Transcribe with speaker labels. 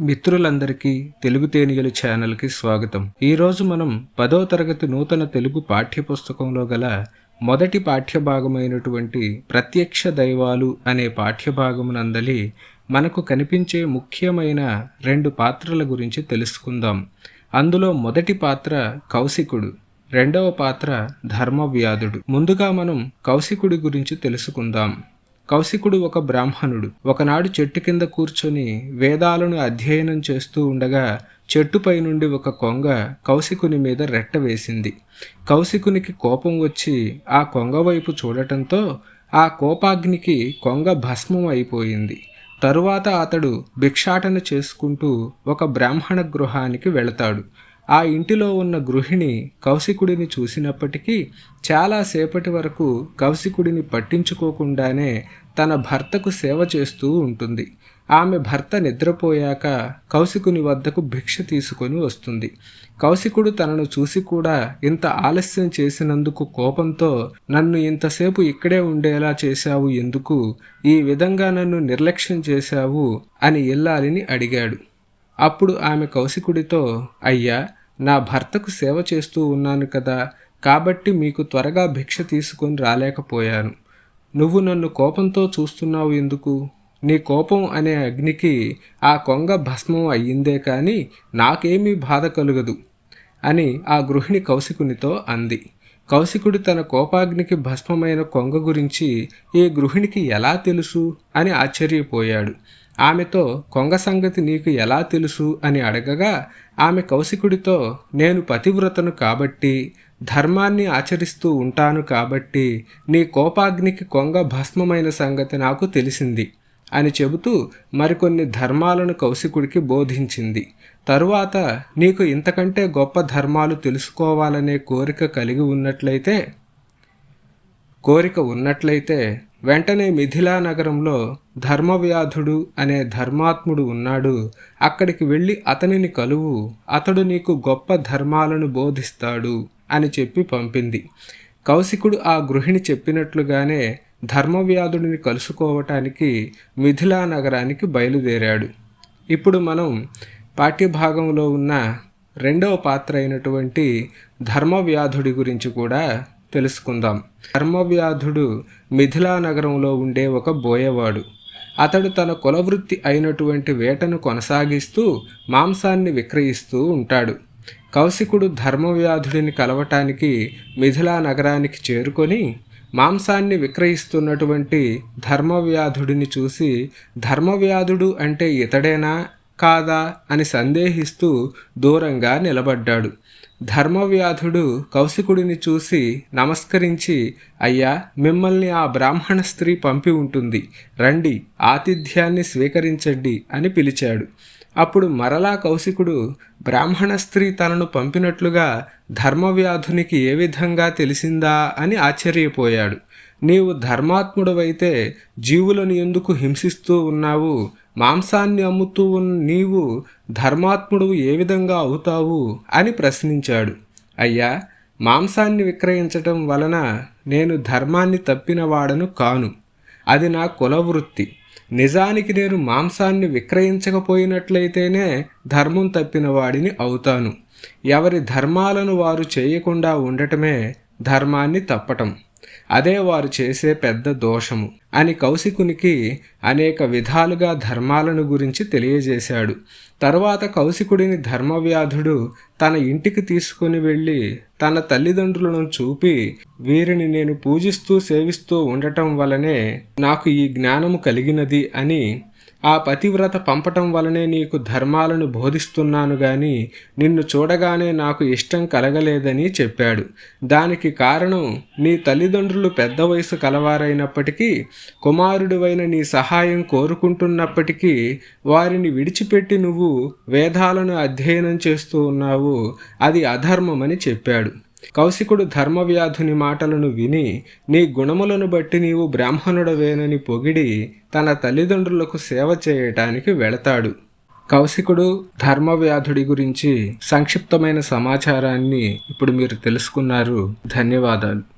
Speaker 1: మిత్రులందరికీ తెలుగు తేనియలు ఛానల్కి స్వాగతం. ఈరోజు మనం పదో తరగతి నూతన తెలుగు పాఠ్యపుస్తకంలో గల మొదటి పాఠ్యభాగమైనటువంటి ప్రత్యక్ష దైవాలు అనే పాఠ్యభాగమునందలి మనకు కనిపించే ముఖ్యమైన రెండు పాత్రల గురించి తెలుసుకుందాం. అందులో మొదటి పాత్ర కౌశికుడు రెండవ పాత్ర ధర్మవ్యాధుడు. ముందుగా మనం కౌశికుడి గురించి తెలుసుకుందాం. కౌశికుడు ఒక బ్రాహ్మణుడు. ఒకనాడు చెట్టు కింద కూర్చొని వేదాలను అధ్యయనం చేస్తూ ఉండగా చెట్టుపై నుండి ఒక కొంగ కౌశికుని మీద రెట్ట వేసింది. కౌశికునికి కోపం వచ్చి ఆ కొంగ వైపు చూడటంతో ఆ కోపాగ్నికి కొంగ భస్మం అయిపోయింది. తరువాత అతడు భిక్షాటన చేసుకుంటూ ఒక బ్రాహ్మణ గృహానికి వెళతాడు. ఆ ఇంటిలో ఉన్న గృహిణి కౌశికుడిని చూసినప్పటికీ చాలాసేపటి వరకు కౌశికుడిని పట్టించుకోకుండానే తన భర్తకు సేవ చేస్తూ ఉంటుంది. ఆమె భర్త నిద్రపోయాక కౌశికుని వద్దకు భిక్ష తీసుకొని వస్తుంది. కౌశికుడు తనను చూసి కూడా ఇంత ఆలస్యం చేసినందుకు కోపంతో నన్ను ఇంతసేపు ఇక్కడే ఉండేలా చేశావు ఎందుకు? ఈ విధంగా నన్ను నిర్లక్ష్యం చేశావు అని ఇల్లాలిని అడిగాడు. అప్పుడు ఆమె కౌశికుడితో అయ్యా నా భర్తకు సేవ చేస్తూ ఉన్నాను కదా కాబట్టి మీకు త్వరగా భిక్ష తీసుకొని రాలేకపోయాను. నువ్వు నన్ను కోపంతో చూస్తున్నావు ఎందుకు? నీ కోపం అనే అగ్నికి ఆ కొంగ భస్మం అయ్యిందే కానీ నాకేమీ బాధ కలుగదు అని ఆ గృహిణి కౌశికునితో అంది. కౌశికుడు తన కోపాగ్నికి భస్మమైన కొంగ గురించి ఈ గృహిణికి ఎలా తెలుసు అని ఆశ్చర్యపోయాడు. ఆమెతో కొంగ సంగతి నీకు ఎలా తెలుసు? అని అడగగా ఆమె కౌశికుడితో నేను పతివ్రతను కాబట్టి ధర్మాన్ని ఆచరిస్తూ ఉంటాను కాబట్టి నీ కోపాగ్నికి కొంగ భస్మమైన సంగతి నాకు తెలిసింది. అని చెబుతూ మరికొన్ని ధర్మాలను కౌశికుడికి బోధించింది. తరువాత నీకు ఇంతకంటే గొప్ప ధర్మాలు తెలుసుకోవాలనే కోరిక కలిగి ఉన్నట్లయితే కోరిక ఉన్నట్లయితే వెంటనే మిథిలా నగరంలో ధర్మవ్యాధుడు అనే ధర్మాత్ముడు ఉన్నాడు. అక్కడికి వెళ్ళి అతనిని కలువు. అతడు నీకు గొప్ప ధర్మాలను బోధిస్తాడు అని చెప్పి పంపింది. కౌశికుడు ఆ గృహిణి చెప్పినట్లుగానే ధర్మవ్యాధుడిని కలుసుకోవటానికి మిథిలా నగరానికి బయలుదేరాడు. ఇప్పుడు మనం పాఠ్యభాగంలో ఉన్న రెండవ పాత్ర అయినటువంటి ధర్మవ్యాధుడి గురించి కూడా తెలుసుకుందాం. ధర్మవ్యాధుడు మిథిలా నగరంలో ఉండే ఒక బోయవాడు. అతడు తన కులవృత్తి అయినటువంటి వేటను కొనసాగిస్తూ మాంసాన్ని విక్రయిస్తూ ఉంటాడు. కౌశికుడు ధర్మవ్యాధుడిని కలవటానికి మిథిలా నగరానికి చేరుకొని మాంసాన్ని విక్రయిస్తున్నటువంటి ధర్మవ్యాధుడిని చూసి ధర్మవ్యాధుడు అంటే ఇతడేనా? కాదా? అని సందేహిస్తూ దూరంగా నిలబడ్డాడు. ధర్మవ్యాధుడు కౌశికుడిని చూసి నమస్కరించి అయ్యా మిమ్మల్ని ఆ బ్రాహ్మణ స్త్రీ పంపి ఉంటుంది. రండి ఆతిథ్యాన్ని స్వీకరించండి అని పిలిచాడు. అప్పుడు మరలా కౌశికుడు బ్రాహ్మణ స్త్రీ తనను పంపినట్లుగా ధర్మవ్యాధునికి ఏ విధంగా తెలిసిందా అని ఆశ్చర్యపోయాడు. నీవు ధర్మాత్ముడవైతే జీవులను ఎందుకు హింసిస్తూ ఉన్నావు? మాంసాన్ని అమ్ముతూ ఉన్న నీవు ధర్మాత్ముడు ఏ విధంగా అవుతావు? అని ప్రశ్నించాడు. అయ్యా మాంసాన్ని విక్రయించటం వలన నేను ధర్మాన్ని తప్పినవాడను కాను. అది నా కులవృత్తి నిజానికి నేను మాంసాన్ని విక్రయించకపోయినట్లయితేనే ధర్మం తప్పిన వాడిని అవుతాను. ఎవరి ధర్మాలను వారు చేయకుండా ఉండటమే ధర్మాన్ని తప్పటం. అదే వారు చేసే పెద్ద దోషము. అని కౌశికునికి అనేక విధాలుగా ధర్మాలను గురించి తెలియజేశాడు. తర్వాత కౌశికుడిని ధర్మవ్యాధుడు తన ఇంటికి తీసుకుని వెళ్ళి తన తల్లిదండ్రులను చూపి వీరిని నేను పూజిస్తూ సేవిస్తూ ఉండటం వలనే నాకు ఈ జ్ఞానము కలిగినది అని ఆ పతివ్రత పంపటం వలనే నీకు ధర్మాలను బోధిస్తున్నాను గాని నిన్ను చూడగానే నాకు ఇష్టం కలగలేదని చెప్పాడు. దానికి కారణం నీ తల్లిదండ్రులు పెద్ద వయసు కలవారైనప్పటికీ కుమారుడివైన నీ సహాయం కోరుకుంటున్నప్పటికీ వారిని విడిచిపెట్టి నువ్వు వేదాలను అధ్యయనం చేస్తూ ఉన్నావు. అది అధర్మమని చెప్పాడు. కౌశికుడు ధర్మవ్యాధుని మాటలను విని నీ గుణములను బట్టి నీవు బ్రాహ్మణుడవేనని పొగిడి తన తల్లిదండ్రులకు సేవ చేయటానికి వెళతాడు కౌశికుడు ధర్మవ్యాధుడి గురించి సంక్షిప్తమైన సమాచారాన్ని ఇప్పుడు మీరు తెలుసుకున్నారు. ధన్యవాదాలు.